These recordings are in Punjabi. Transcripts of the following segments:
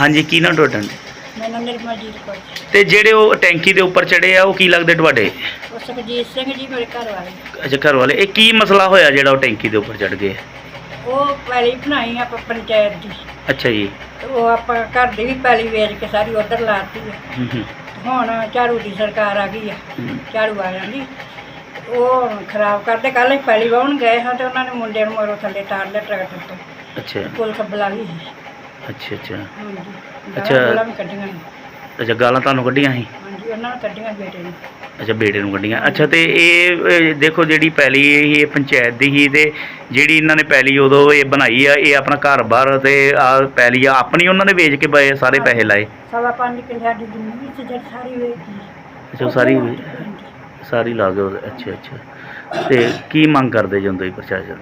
ਹਾਂਜੀ ਕੀ ਨਾ ਤੁਹਾਡਾ? ਮੇਰਾ ਨਿਰਮਲਜੀਤ ਕੌਰ ਤੇ ਜਿਹੜੇ ਉਹ ਟੈਂਕੀ ਦੇ ਉੱਪਰ ਚੜੇ ਆ ਉਹ ਕੀ ਲੱਗਦੇ ਤੁਹਾਡੇ? ਉਹ ਸੁਖਜੀਤ ਸਿੰਘ ਜੀ ਮੇਰੇ ਘਰ ਵਾਲੇ। ਅੱਛਾ ਘਰ ਵਾਲੇ। ਇਹ ਕੀ ਮਸਲਾ ਹੋਇਆ ਜਿਹੜਾ ਉਹ ਟੈਂਕੀ ਦੇ ਉੱਪਰ ਚੜ ਗਏ? ਉਹ ਪੈਲੀ ਬਣਾਈ ਆਪਾਂ ਪੰਚਾਇਤ ਦੀ। ਅੱਛਾ ਜੀ। ਤੇ ਉਹ ਆਪਾਂ ਘਰ ਦੀ ਵੀ ਪੈਲੀ ਵੇਚ ਕੇ ਸਾਰੀ ਉਧਰ ਲਾਤੀ ਹੂੰ ਹੂੰ। ਹੁਣ ਝਾੜੂ ਦੀ ਸਰਕਾਰ ਆ ਗਈ ਆ ਹੂੰ। ਝਾੜੂ ਵਾਲਿਆਂ ਦੀ। ਉਹ ਖਰਾਬ ਕਰਦੇ ਕੱਲ ਹੀ ਪੈਲੀ ਵਾਹੁਣ ਗਏ ਹਾਂ ਤੇ ਉਹਨਾਂ ਨੇ ਮੁੰਡੇ ਨੂੰ ਮਰੋ ਥੱਲੇ ਤਾਰ ਲਿਆ ਟਰੈਕਟਰ ਤੋਂ। ਅੱਛਾ। ਪੁਲਿਸ ਬੁਲਾ ਲਈ ਅੱਛਾ ਅੱਛਾ। ਹਾਂਜੀ। ਅੱਛਾ। ਗਾਲਾਂ ਵੀ ਕੱਢੀਆਂ ਨੇ। ਅੱਛਾ ਗਾਲਾਂ ਤੁਹਾਨੂੰ ਕੱਢੀਆਂ ਸੀ? ਹਾਂਜੀ ਉਹਨਾਂ ਨੇ ਕੱਢੀਆਂ ਬੇਟੇ ਨੇ। ਅੱਛਾ ਬੇਟੇ ਨੂੰ ਕੱਢੀਆਂ। ਅੱਛਾ ਤੇ ਇਹ ਇਹ ਦੇਖੋ ਜਿਹੜੀ ਪੈਲੀ ਇਹ ਇਹ ਪੰਚਾਇਤ ਦੀ ਹੀ ਤੇ ਜਿਹੜੀ ਇਹਨਾਂ ਨੇ ਪੈਲੀ ਉਦੋਂ ਇਹ ਬਣਾਈ ਆ ਇਹ ਆਪਣਾ ਘਰ-ਬਾਰ ਤੇ ਆ ਪੈਲੀ ਆ ਆਪਣੀ ਉਹਨਾਂ ਨੇ ਵੇਚ ਕੇ ਪਏ ਸਾਰੇ ਪੈਸੇ ਲਾਏ? ਸਵਾ ਪੰਜ ਕਿੱਲੇ ਸਾਡੀ ਜ਼ਮੀਨ ਸੀ ਜਿਹੜੀ ਸਾਰੀ ਵੇਚ। ਅੱਛਾ ਉਹ ਸਾਰੀ ਸਾਰੀ ਲਾ ਗਏ ਉਹਦੇ ਅੱਛਾ ਅੱਛਾ। ਤੇ ਕੀ ਮੰਗ ਕਰਦੇ ਜਾਂਦੇ ਜੀ ਪ੍ਰਸ਼ਾਸਨ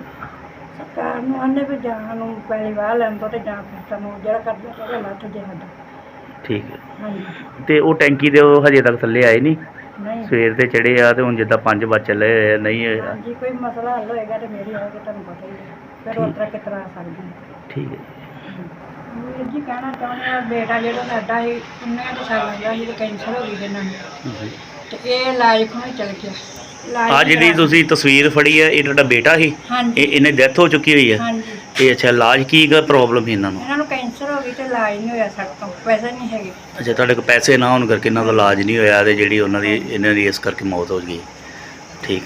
ਸਰਕਾਰ ਨੂੰ ਆਨੇ ਵੀ ਜਾਂ ਨੂੰ ਪਹਿਲੀ ਵਾਰ ਲੈਣ ਤੋਂ ਤੇ ਜਾਂ ਫਿਰ ਸਾਨੂੰ ਜਿਹੜਾ ਕਰਦਾ ਕਰੇ ਲੱਥ ਜੇ ਸਾਡਾ। ਠੀਕ ਹੈ। ਹਾਂਜੀ। ਤੇ ਉਹ ਟੈਂਕੀ ਦੇ ਉਹ ਹਜੇ ਤੱਕ ਥੱਲੇ ਆਏ ਨਹੀਂ? ਨਹੀਂ। ਸਵੇਰ ਤੇ ਚੜੇ ਆ ਤੇ ਹੁਣ ਜਿੱਦਾਂ 5 ਵਜੇ ਚੱਲੇ ਹੋਏ ਆ, ਨਹੀਂ ਹੋਇਆ। ਹਾਂਜੀ ਕੋਈ ਮਸਲਾ ਹੱਲ ਹੋਏਗਾ ਤੇ ਮੇਰੀ ਹੋਏਗਾ ਤੁਹਾਨੂੰ ਪਤਾ ਹੀ ਹੈ। ਫਿਰ ਉਸ ਤਰ੍ਹਾਂ ਕਿਤਰਾ ਆ ਸਕਦੀ ਹੈ। ਠੀਕ ਹੈ। ਵੀਰ ਜੀ ਕਹਿਣਾ ਚਾਹੁੰਦੇ ਆ ਬੇਟਾ ਜਿਹੜਾ ਸਾਡਾ ਸੀ ਕਿੰਨੇ ਕੁ ਸਾਲਾਂ ਦਾ ਸੀ ਤੇ ਕੈਂਸਰ ਹੋ ਗਈ ਜਿਹਨਾਂ ਨੂੰ। ਜੀ। ਤੇ ਇਹ ਇਲਾਜ ਕੋਲ ਚਲ ਗਿਆ। ਆ ਜਿਹੜੀ ਤੁਸੀਂ ਤਸਵੀਰ ਫੜੀ ਹੈ ਇਹ ਤੁਹਾਡਾ ਬੇਟਾ ਸੀ? ਹਾਂਜੀ। ਇਹ ਇਹਨੇ ਡੈਥ ਹੋ ਚੁੱਕੀ ਹੋਈ ਹੈ? ਹਾਂਜੀ। ਇਹ ਅੱਛਾ ਇਲਾਜ ਕੀ ਪ੍ਰੋਬਲਮ ਸੀ ਇਹਨਾਂ ਨੂੰ? ਇਹਨਾਂ ਨੂੰ ਕੈਂਸਰ ਹੋ ਗਈ ਤੇ ਇਲਾਜ ਨਹੀਂ ਹੋਇਆ ਸਾਡੇ ਤੋਂ ਪੈਸੇ ਨਹੀਂ ਹੈਗੇ। ਅੱਛਾ ਤੁਹਾਡੇ ਕੋਲ ਪੈਸੇ ਨਾ ਹੋਣ ਕਰਕੇ ਇਹਨਾਂ ਦਾ ਇਲਾਜ ਨਹੀਂ ਹੋਇਆ ਤੇ ਜਿਹੜੀ ਉਹਨਾਂ ਦੀ ਇਹਨਾਂ ਦੀ ਇਸ ਕਰਕੇ ਮੌਤ ਹੋ ਗਈ। ਠੀਕ।